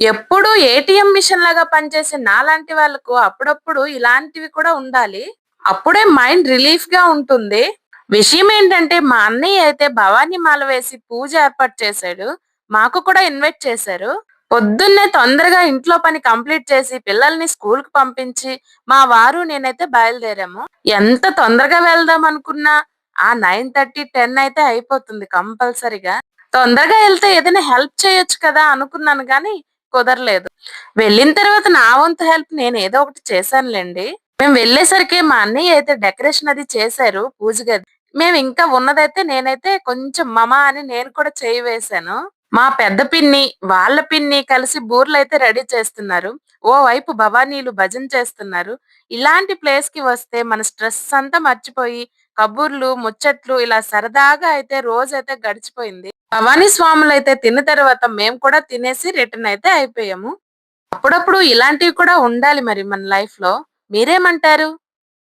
ఎప్పుడు ATM machine లాగా పనిచేసే నాలాంటి వాళ్ళకు అప్పుడప్పుడు ఇలాంటివి కూడా ఉండాలి. అప్పుడే మైండ్ రిలీఫ్గా ఉంటుంది. విషయం ఏంటంటే మా అన్నయ్య అయితే భవానీ మాల వేసి పూజ ఏర్పాటు చేశాడు. మాకు కూడా ఇన్వైట్ చేశారు. పొద్దున్నే తొందరగా ఇంట్లో పని కంప్లీట్ చేసి పిల్లల్ని స్కూల్కి పంపించి మా వారు నేనైతే బయలుదేరాము. ఎంత తొందరగా వెళ్దాం అనుకున్నా ఆ నైన్ థర్టీ టెన్ అయితే అయిపోతుంది కంపల్సరిగా. తొందరగా వెళ్తే ఏదైనా హెల్ప్ చేయొచ్చు కదా అనుకున్నాను గాని కుదరలేదు. వెళ్ళిన తర్వాత నా వంతు హెల్ప్ నేను ఏదో ఒకటి చేశానులేండి. మేము వెళ్ళేసరికి మా అన్నయ్య అయితే డెకరేషన్ అది చేశారు పూజ గది. మేము ఇంకా ఉన్నదైతే నేనైతే కొంచెం మమ అని నేను కూడా చేయి వేశాను. మా పెద్ద పిన్ని వాళ్ళ పిన్ని కలిసి బూర్లు అయితే రెడీ చేస్తున్నారు. ఓ వైపు భవానీలు భజన చేస్తున్నారు. ఇలాంటి ప్లేస్కి వస్తే మన స్ట్రెస్ అంతా మర్చిపోయి కబుర్లు ముచ్చట్లు ఇలా సరదాగా అయితే రోజైతే గడిచిపోయింది. భవానీ స్వాములు అయితే తిన్న తర్వాత మేము కూడా తినేసి రిటర్న్ అయితే అయిపోయాము. అప్పుడప్పుడు ఇలాంటివి కూడా ఉండాలి మరి మన లైఫ్లో మీరేమంటారు?